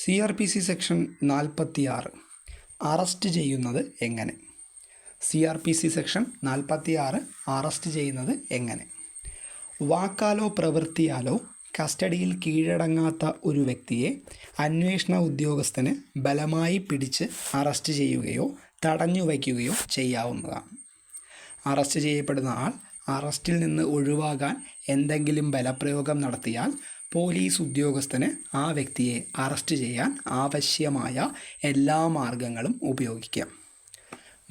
C R P C section നാൽപ്പത്തി ആറ് arrest ചെയ്യുന്നത് എങ്ങനെ? C R P C section നാൽപ്പത്തി ആറ് അറസ്റ്റ് ചെയ്യുന്നത് എങ്ങനെ? വാക്കാലോ പ്രവൃത്തിയാലോ കസ്റ്റഡിയിൽ കീഴടങ്ങാത്ത ഒരു വ്യക്തിയെ അന്വേഷണ ഉദ്യോഗസ്ഥന് ബലമായി പിടിച്ച് അറസ്റ്റ് ചെയ്യുകയോ തടഞ്ഞു വയ്ക്കുകയോ ചെയ്യാവുന്നതാണ്. അറസ്റ്റ് ചെയ്യപ്പെടുന്ന ആൾ അറസ്റ്റിൽ നിന്ന് ഒഴിവാകാൻ എന്തെങ്കിലും ബലപ്രയോഗം നടത്തിയാൽ പോലീസ് ഉദ്യോഗസ്ഥന് ആ വ്യക്തിയെ അറസ്റ്റ് ചെയ്യാൻ ആവശ്യമായ എല്ലാ മാർഗങ്ങളും ഉപയോഗിക്കാം.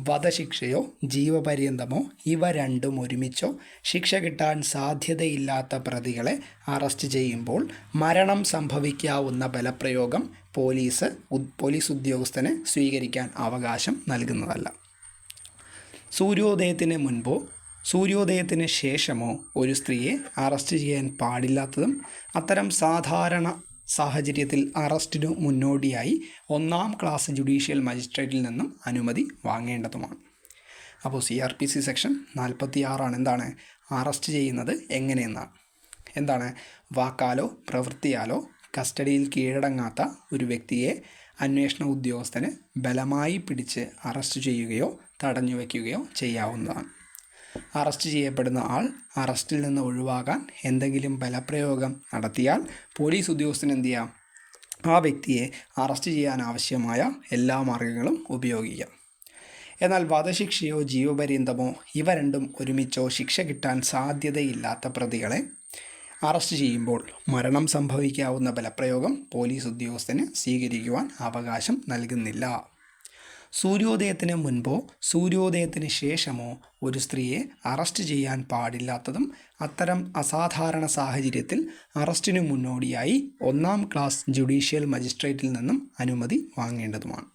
വധശിക്ഷയോ ജീവപര്യന്തമോ ഇവ രണ്ടും ഒരുമിച്ചോ ശിക്ഷ കിട്ടാൻ സാധ്യതയില്ലാത്ത പ്രതികളെ അറസ്റ്റ് ചെയ്യുമ്പോൾ മരണം സംഭവിക്കാവുന്ന ബലപ്രയോഗം പോലീസ് പോലീസ് ഉദ്യോഗസ്ഥന് സ്വീകരിക്കാൻ അവകാശം നൽകുന്നതല്ല. സൂര്യോദയത്തിന് മുൻപോ സൂര്യോദയത്തിന് ശേഷമോ ഒരു സ്ത്രീയെ അറസ്റ്റ് ചെയ്യാൻ പാടില്ലാത്തതും അത്തരം സാധാരണ സാഹചര്യത്തിൽ അറസ്റ്റിനു മുന്നോടിയായി ഒന്നാം ക്ലാസ് ജുഡീഷ്യൽ മജിസ്ട്രേറ്റിൽ നിന്നും അനുമതി വാങ്ങേണ്ടതുമാണ്. അപ്പോൾ C R P C section നാൽപ്പത്തി ആറാണ് എന്താണ്? അറസ്റ്റ് ചെയ്യുന്നത് എങ്ങനെയെന്നാണ്. എന്താണ്? വാക്കാലോ പ്രവൃത്തിയാലോ കസ്റ്റഡിയിൽ കീഴടങ്ങാത്ത ഒരു വ്യക്തിയെ അന്വേഷണ ഉദ്യോഗസ്ഥന് ബലമായി പിടിച്ച് അറസ്റ്റ് ചെയ്യുകയോ തടഞ്ഞു വയ്ക്കുകയോ ചെയ്യാവുന്നതാണ്. അറസ്റ്റ് ചെയ്യപ്പെടുന്ന ആൾ അറസ്റ്റിൽ നിന്ന് ഒഴിവാകാൻ എന്തെങ്കിലും ബലപ്രയോഗം നടത്തിയാൽ പോലീസ് ഉദ്യോഗസ്ഥൻ എന്ത് ചെയ്യാം? ആ വ്യക്തിയെ അറസ്റ്റ് ചെയ്യാൻ ആവശ്യമായ എല്ലാ മാർഗങ്ങളും ഉപയോഗിക്കാം. എന്നാൽ വധശിക്ഷയോ ജീവപര്യന്തമോ ഇവ രണ്ടും ഒരുമിച്ചോ ശിക്ഷ കിട്ടാൻ സാധ്യതയില്ലാത്ത പ്രതികളെ അറസ്റ്റ് ചെയ്യുമ്പോൾ മരണം സംഭവിക്കാവുന്ന ബലപ്രയോഗം പോലീസ് ഉദ്യോഗസ്ഥന് സ്വീകരിക്കുവാൻ അവകാശം നൽകുന്നില്ല. സൂര്യോദയത്തിന് മുൻപോ സൂര്യോദയത്തിന് ശേഷമോ ഒരു സ്ത്രീയെ അറസ്റ്റ് ചെയ്യാൻ പാടില്ലാത്തതും അത്തരം അസാധാരണ സാഹചര്യത്തിൽ അറസ്റ്റിനു മുന്നോടിയായി ഒന്നാം ക്ലാസ് ജുഡീഷ്യൽ മജിസ്ട്രേറ്റിൽ നിന്നും അനുമതി വാങ്ങേണ്ടതുമാണ്.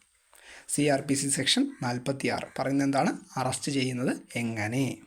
C R P C section നാൽപ്പത്തി ആറ് പറയുന്നത് എന്താണ്? അറസ്റ്റ് ചെയ്യുന്നത് എങ്ങനെ?